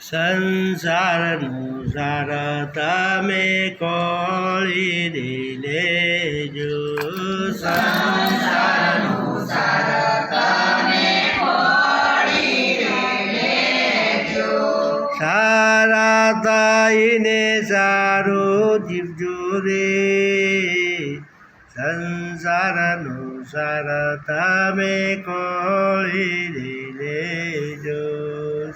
સંસારનું સાર તમે કોળી લેજો સંસારનું સારા તાઈને સારું જીવજો રે. સંસારનું સાર તમે કોળી લેજો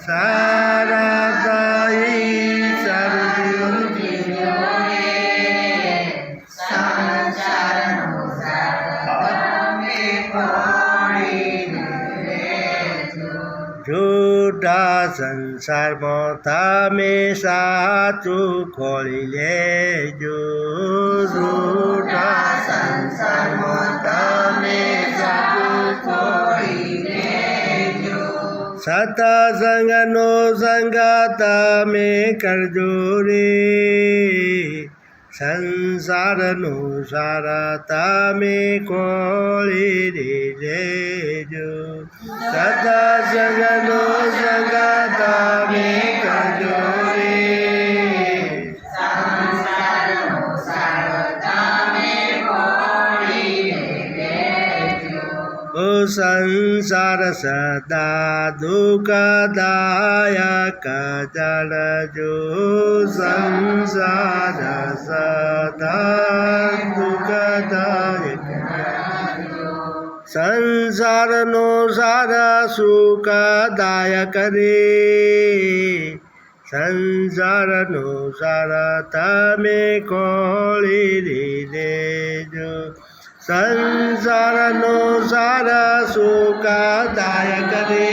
સારા તાઈ સારું જીવજો જૂઠા સંસારમાં તમે સાચું ખોલી સતસંગનો સંગ તમે કરજો રે સંસારનો સારા તમે કોળી લેજો સતસંગનો સંગ તમે કરજો રે ઓ સદા દુઃખદાયક જળજો સંસાર સદા દુઃખદાયક સંસારનો સારા સુખદાયક રે સંસારનો સારા તમે કોળી લેજો સંસારનો સાર સુખદાયક રે.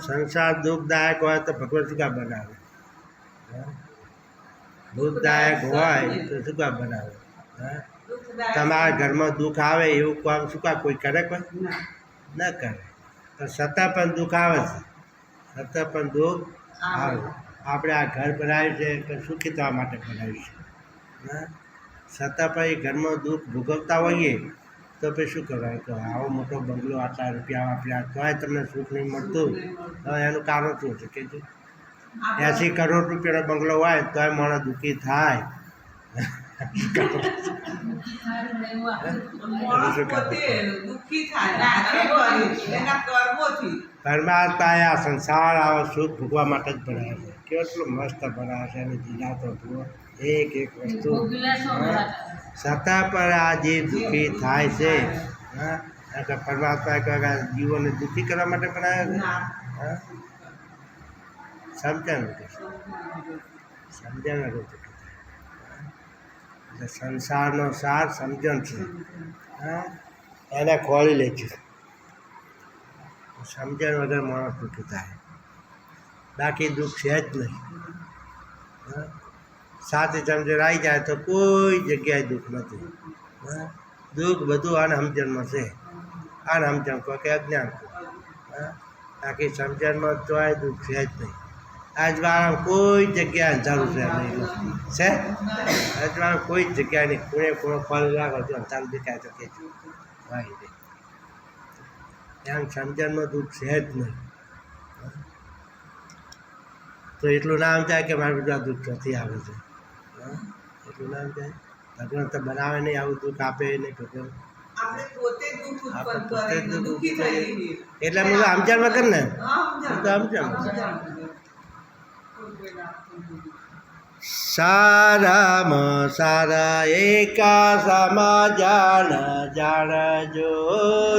સંસાર દુઃખદાયક હોય તો ભગવાન શું કામ બનાવે? દુઃખદાયક હોય તો શું કામ બનાવે? તમારા ઘરમાં દુઃખ આવે એવું કામ શું કામ કોઈ કરે કોઈ? ન કરે. પણ છતાં પણ દુઃખ આવે છે. છતાં પણ દુઃખ આવે આપણે આ ઘર બનાવ્યું છે સુખી થવા માટે બનાવ્યું છે? હા? છતાં પણ એ ઘરમાં દુઃખ ભોગવતા હોઈએ તો પછી શું કરવાનું તો આવો મોટો બંગલો આટલા રૂપિયા આપ્યા તોય તમને સુખ નહીં મળતું. તો એનું કારણ શું છે કે એસી કરોડ રૂપિયાનો બંગલો હોય તોય માણસ દુઃખી થાય. પરમાત્માએ આ સંસાર આવો સુખ ભોગવા માટે જ બનાવ્યો છે. કેટલું મસ્ત બનાવે છે અને જીલાતો જુઓ. એક એક વસ્તુ. હા. છતાં પણ આ જે દુઃખી થાય છે હા? એટલે પરમાત્માએ કહે કે આ જીવોને દુઃખી કરવા માટે બનાવ્યો છે. હા. સમજાણ કે સમજણ વગર દુઃખી થાય એટલે સંસારનો સાર સમજણ છે. હા? એને ખોળી લેજો. સમજણ વગર માણસ દુઃખી થાય. બાકી દુઃખ છે જ નહીં. સાથે સમજણ આવી જાય તો કોઈ જગ્યાએ દુઃખ નથી. હા? દુઃખ બધું આને સમજણમાં છે. આને સમજણ કહો કે અજ્ઞાન કહો. હા? બાકી સમજણમાં તો આ દુઃખ છે જ નહીં. આજવાળા કોઈ જગ્યાએ અંધારું છે નહીં. છે? આજવાળા કોઈ જગ્યા જગ્યાએ નહીં. ખૂણે ખૂણો ફળ લાગો તો અંધારું દેખાય તો કે વાઈ દે. એમ સમજણમાં દુઃખ છે જ નહીં. તો એટલું નામ થાય કે મારું બધું આ દુઃખ નથી આવે છે? એટલું નામ થાય? ભગવાન તો બનાવે નહીં આવું દુઃખ આપે નહીં ભગવાન. એટલે હું સમજણ વગર ને હા, હું તો સમજણ. સારામાં સારા એકા સમાજાન જાણજો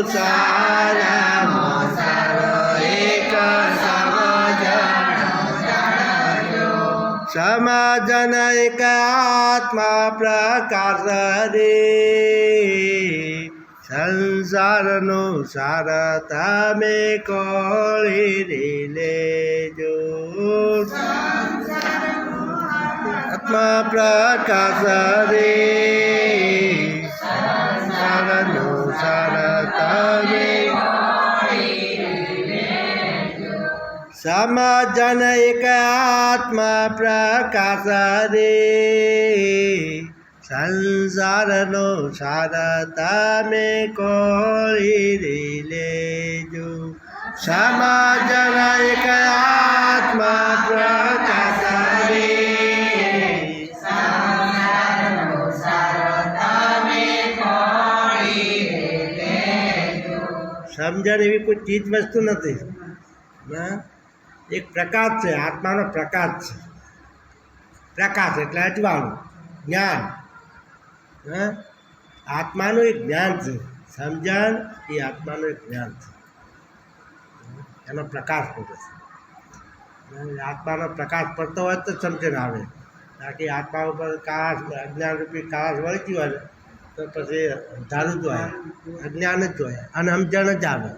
સારામાં સારો એકા સમાજાન સમાજન એક આત્મા પ્રકાશ રે સંસારનો સાર તમે કોળી લેજો આત્મા પ્રકાશ રે સંસારનો સાર તમે સમાજન એક આત્મા પ્રકાશ રે સંસારનો સાર તમે કોળી લેજો. સમાજન એક આત્મા પ્રકાશ સમજણ એવી કોઈ ચીજ વસ્તુ નથી? એક પ્રકાશ છે, આત્માનો પ્રકાશ છે. પ્રકાશ એટલે અજવાળું, જ્ઞાન. આત્માનું એક જ્ઞાન છે. સમજણ એ આત્માનું એક જ્ઞાન છે. એનો પ્રકાશ પડે છે. આત્માનો પ્રકાશ પડતો હોય તો સમજણ આવે. બાકી આત્મા ઉપર કાશ અજ્ઞાન રૂપી કાશ વળતી હોય તો પછી અંધારું જ હોય, અજ્ઞાન જ હોય અને સમજણ જ આવે.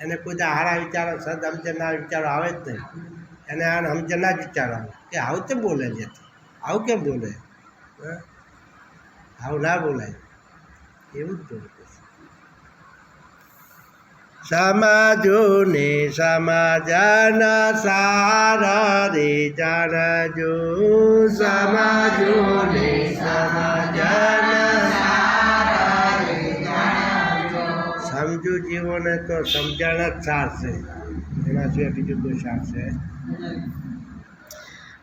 એને કોઈ હારા વિચારો, સદ સમજણના વિચારો આવે જ નહીં. એને આ સમજણના જ વિચારો આવે. કે આવું કેમ બોલે છે આવું કેમ બોલે? આવું ના બોલાય. એવું જ બોલે સમાજો ને સમાજના સારા રે જાણજો. સમાજોને સમાજના સમજુ જીવોને તો સમજણ જ સાર છે એના સિવાય બીજું કોઈ સાર છે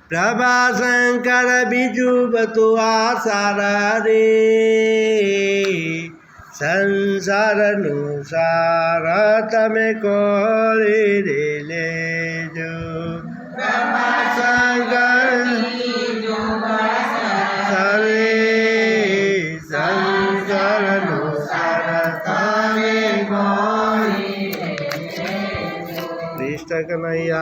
પ્રભાશંકર બીજું બધું આ સારા રે સંસારનું સાર તમે કોળી રે લેજો. કૃષ્ણ કનૈયા.